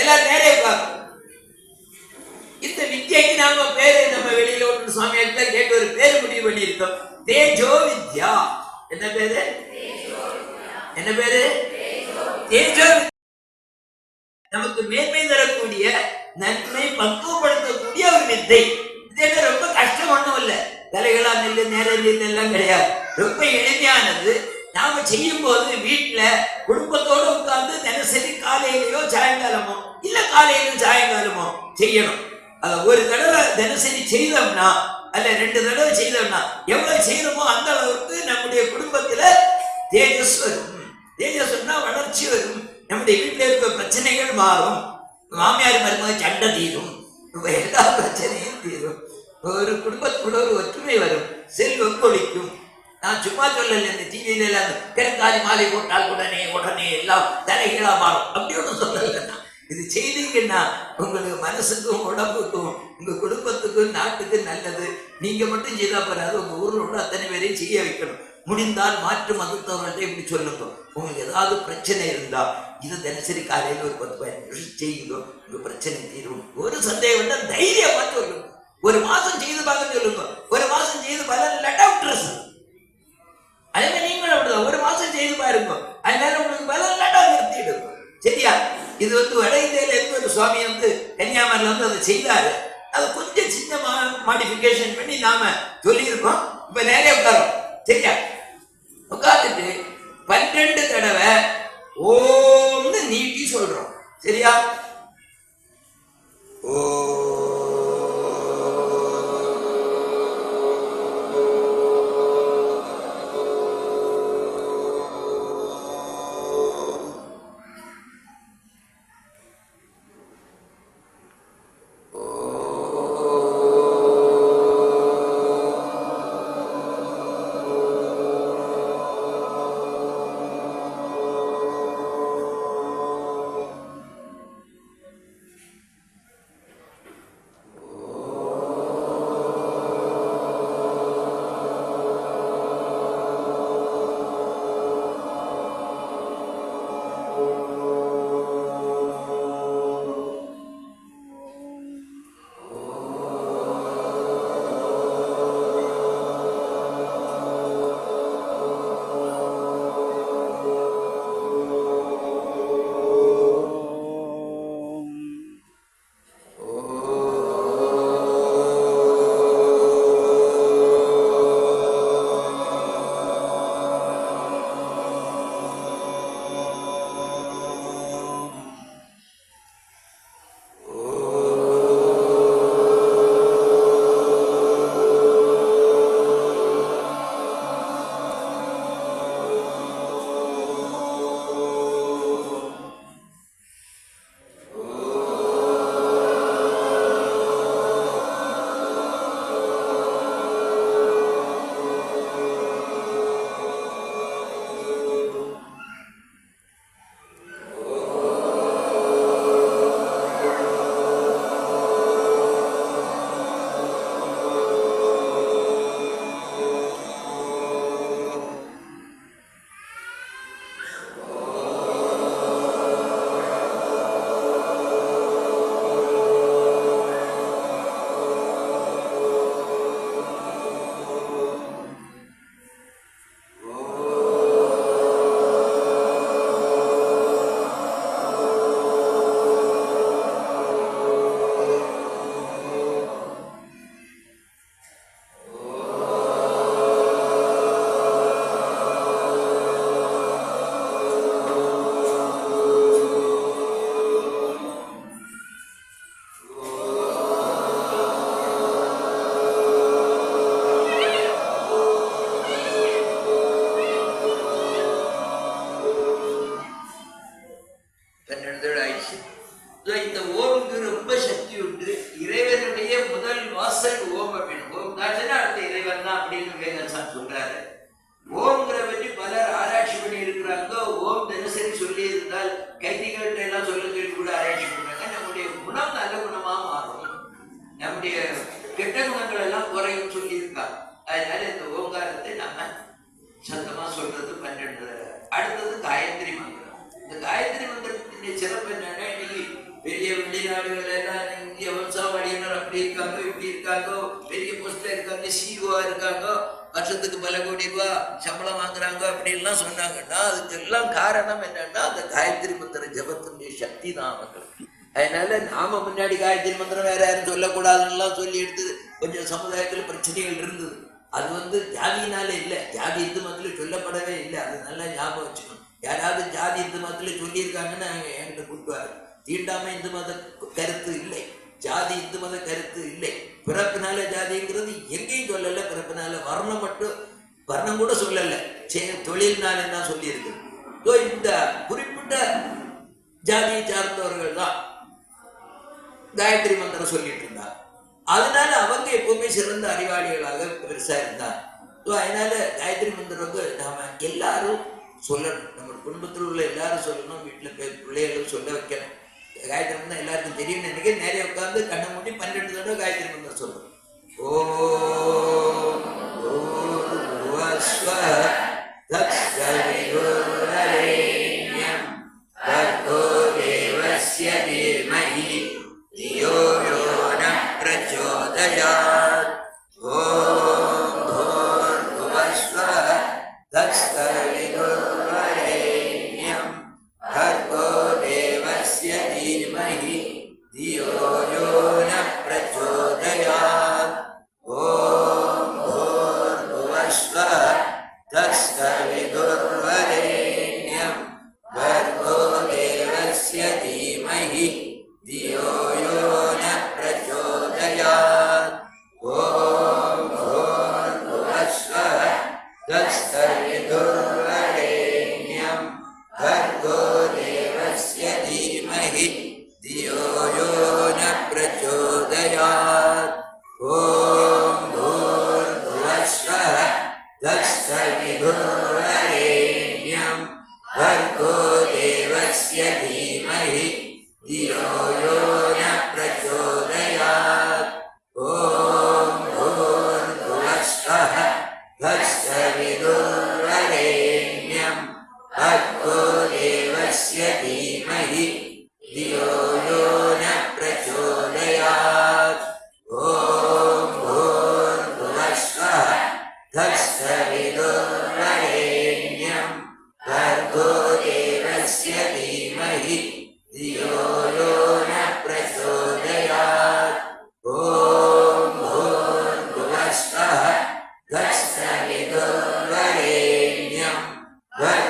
எல்லாரும் நேரே பார்க்கணும் இந்த வித்யைக்கு நாம பேரு நம்ம வெளியில ஒன்று சுவாமியார்கிட்ட கேட்டு ஒரு பேர் முடிவு பண்ணியிருக்கோம். தேஜோ வித்யா என்ன பேரு? என்ன பேரு? தேஜோ நமக்கு மேன்மை தரக்கூடிய நன்மை பக்குவப்படுத்தக்கூடிய ஒரு வித்தை. இது ரொம்ப கஷ்டம் ஒண்ணும் இல்ல. தலைகளா நெல்லு நேர எல்லாம் கிடையாது. ரொம்ப எளிமையானது. நாம செய்யும் போது வீட்டுல குடும்பத்தோட உட்கார்ந்து தினசரி காலையிலயோ சாயங்காலமோ இல்ல காலையிலும் சாயங்காலமோ செய்யணும். ஒரு தடவை தினசரி செய்தோம்னா அல்ல ரெண்டு தடவை செய்தோம்னா எவ்வளவு செய்யணுமோ அந்த அளவுக்கு நம்முடைய குடும்பத்துல தேஜஸ் வரும். தேஜஸ்னா வளர்ச்சி வரும். நம்முடைய வீட்டில் இருக்க பிரச்சனைகள் மாறும். மாமியார் மருமக சண்டை தீரும். எல்லா பிரச்சனையும் தீரும். ஒரு குடும்பத்துக்குள்ள ஒரு ஒற்றுமை வரும். செல்வம் கொளிக்கும் நான் சும்மா சொல்லல இந்த டிவியில எல்லாம் கிழக்காரி மாலை போட்டால் உடனே உடனே எல்லாம் தலைகளாக மாறும். அப்படி ஒன்றும் சொல்லல நான். இது செய்தீங்கன்னா உங்களுக்கு மனசுக்கும் உடம்புக்கும் உங்க குடும்பத்துக்கும் நாட்டுக்கும் நல்லது. நீங்க மட்டும் செய்தா போறாது உங்க ஊர்ல உள்ள அத்தனை பேரையும் செய்ய வைக்கணும். முடிந்தால் மாற்று மதத்தவர்கள்ட்ட இப்படி சொல்லுங்க. உங்களுக்கு ஏதாவது பிரச்சனை இருந்தா இது தினசரி காலையில் ஒரு பத்து பதினஞ்சு நிமிஷம் செய்யுங்க. உங்க பிரச்சனை தீரும். ஒரு சந்தேகம் இருந்தா தைரியமா சொல்லுங்க. ஒரு மாதம் கெட்ட குணங்கள் எல்லாம் குறையும் சொல்லி அதனால இந்த ஓங்காரத்தை நம்ம சத்தமா சொல்றது பன்னெண்டு. அடுத்தது காயத்ரி மந்திரம். இந்த காயத்ரி மந்திரத்தினுடைய சிறப்பு என்னன்னா இன்னைக்கு பெரிய வெளிநாடுகள் எல்லாம் இந்திய வம்சாவளியினர் அப்படி இருக்காங்க இப்படி இருக்காங்க பெரிய போஸ்ட்ல இருக்காங்க சிஓ இருக்காங்க வருஷத்துக்கு பல கோடி ரூபாய் சம்பளம் வாங்குறாங்க அப்படின்லாம் சொன்னாங்கன்னா அதுக்கு எல்லாம் காரணம் என்னன்னா அந்த காயத்ரி மந்திர ஜபத்தினுடைய சக்தி தான் அவங்களுக்கு. அதனால நாம முன்னாடி காயத்ரி மந்திரம் வேற யாரும் சொல்லக்கூடாதுன்னுலாம் சொல்லி எடுத்து கொஞ்சம் சமுதாயத்தில் பிரச்சனைகள் இருந்தது. அது வந்து ஜாதியினால இல்லை. ஜாதி இந்து மதத்துல சொல்லப்படவே இல்லை. அது நல்லா ஞாபகம் வச்சுக்கணும். யாராவது ஜாதி இந்து மதத்துல சொல்லியிருக்காங்கன்னு என்கிட்ட கூட்டுவாரு தீண்டாமை இந்து மத கருத்து இல்லை. ஜாதி இந்து மத கருத்து இல்லை. பிறப்பினால ஜாதிங்கிறது எங்கேயும் சொல்லலை. பிறப்பினால வர்ணம் மட்டும் வர்ணம் கூட சொல்லலை. சே- தொழில்னால தான் சொல்லியிருக்கு. இந்த குறிப்பிட்ட ஜாதியை சார்ந்தவர்கள் தான் காயத்ரி மந்திரம் சொல்லிட்டு இருந்தாங்க அதனால அவங்க எப்பவுமே சிறந்த அறிவாளிகளாக பெருசா இருந்தார். ஸோ அதனால காயத்ரி மந்திரம் வந்து நாம எல்லாரும் சொல்லணும். நம்ம குடும்பத்தில் உள்ள எல்லாரும் சொல்லணும். வீட்டில் பிள்ளைகளும் சொல்ல வைக்கணும். காயத்ரி மந்திரம் எல்லாருக்கும் தெரியும் நினைக்க நிறைய உட்காந்து கண்ணை மூடி பன்னெண்டு தடவை காயத்ரி மந்திரம் சொல்லணும். ஓ ஓ தத்சவிதுர்வரேண்யம் तत्सवितुर्वरेण्यं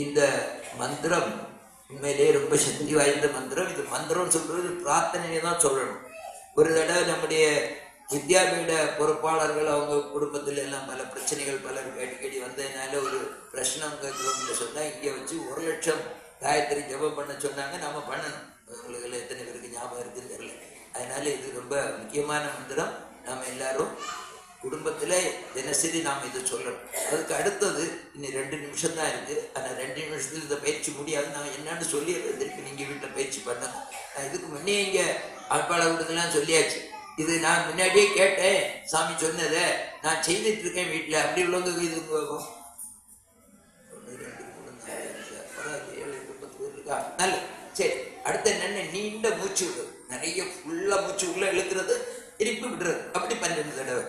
இந்த மந்திரம் உண்மையிலேயே ரொம்ப சக்தி வாய்ந்த மந்திரம். இது மந்திரம் சொல்றது பிரார்த்தனையை தான் சொல்லணும். ஒரு தடவை நம்முடைய வித்யாபீட பொறுப்பாளர்கள் அவங்க குடும்பத்தில் எல்லாம் பல பிரச்சனைகள் பலருக்கு அடிக்கடி வந்ததுனால ஒரு பிரச்சனை சொன்னால் இங்கே வச்சு ஒரு லட்சம் காயத்ரி ஜெபம் பண்ண சொன்னாங்க. நம்ம பண்ணணும். உங்களுக்கு எத்தனை பேருக்கு ஞாபகம் இருக்குன்னு தெரியல. அதனால இது ரொம்ப முக்கியமான மந்திரம். நாம் எல்லாரும் குடும்பத்தில் தினசரி நாம் இதை சொல்லணும். அதுக்கு அடுத்தது இனி ரெண்டு நிமிஷம் தான் இருக்குது ஆனால் ரெண்டு நிமிஷத்தில் இந்த பயிற்சி முடியாது. நான் என்னன்னு சொல்லிடுறது திருப்பி நீங்கள் வீட்டில் பயிற்சி பண்ணணும். நான் இதுக்கு முன்னே இங்கே ஆட்பாளர் விடுதலாம் சொல்லியாச்சு. இது நான் முன்னாடியே கேட்டேன். சாமி சொன்னதை நான் செய்துட்டு இருக்கேன் வீட்டில் அப்படி உள்ளவங்க இது போகும். ரெண்டு இருக்கா நல்ல சரி. அடுத்து என்னென்ன? நீண்ட மூச்சு விடு. நிறைய ஃபுல்லாக மூச்சு உள்ள இழுக்கிறது திருப்பி விடுறது. அப்படி பன்னெண்டு தடவை.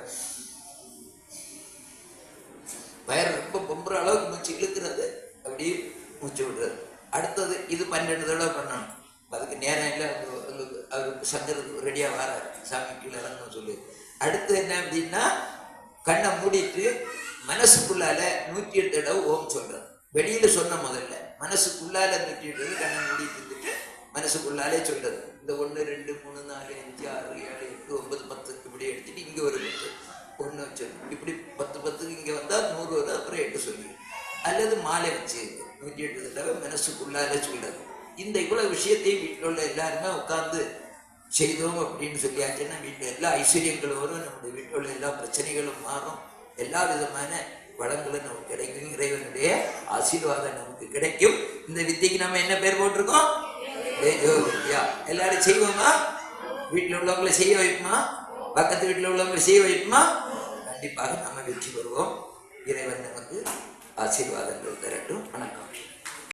வயர் ரொம்ப பொம்புற அளவுக்கு மூச்சு இழுக்கிறது அப்படியே மூச்சு விடுறது. அடுத்தது இது பன்னெண்டு தடவை பண்ணணும். அதுக்கு நேரம் இல்லை அது- அவர் சங்கர் ரெடியாக வராரு. சாமி கீழே இறங்கணும் சொல்லி. அடுத்து என்ன அப்படின்னா கண்ணை மூடிட்டு மனசுக்குள்ளால நூற்றி எட்டு தடவை ஓம் சொல்றது வெளியில் சொன்ன முதல்ல மனசுக்குள்ளால நூற்றி எட்டு தடவை கண்ணை மூடிட்டு இருந்துட்டு மனசுக்குள்ளாலே சொல்கிறது இந்த ஒன்று ரெண்டு மூணு நாலு அஞ்சு ஆறு ஏழு எட்டு ஒன்பது பத்து இப்படி எடுத்துட்டு இங்கே ஒரு பத்து. ஒன்று வச்சு இப்படி பத்து பத்துக்கு இங்கே வந்தால் நூறு வரும் அப்புறம் எட்டு சொல்லி அல்லது மாலை வச்சு நூற்றி எட்டு தடவை மனசுக்குள்ளால சொல்றது. இந்த இவ்வளவு விஷயத்தையும் வீட்டில் உள்ள எல்லாருமே உட்கார்ந்து செய்தோம் அப்படின்னு சொல்லியாச்சுன்னா வீட்டில் எல்லா ஐஸ்வர்யங்களும் வரும் நம்முடைய வீட்டில் உள்ள எல்லா பிரச்சனைகளும் மாறும். எல்லா விதமான வளங்களும் நமக்கு கிடைக்கும். இறைவனுடைய ஆசீர்வாதம் நமக்கு கிடைக்கும். இந்த வித்தைக்கு நம்ம என்ன பேர் போட்டிருக்கோம்? தேஜோ வித்யா எல்லாரும் செய்வோமா? வீட்டில் உள்ளவங்களை செய்ய வைப்போமா? பக்கத்து வீட்டில் உள்ளவங்களை செய்ய வைப்போமா? கண்டிப்பாக நம்ம வெற்றி பெறுவோம். இறைவன் நமக்கு ఆశీర్వాదంలో ఉందరట్టు అనకాంక్ష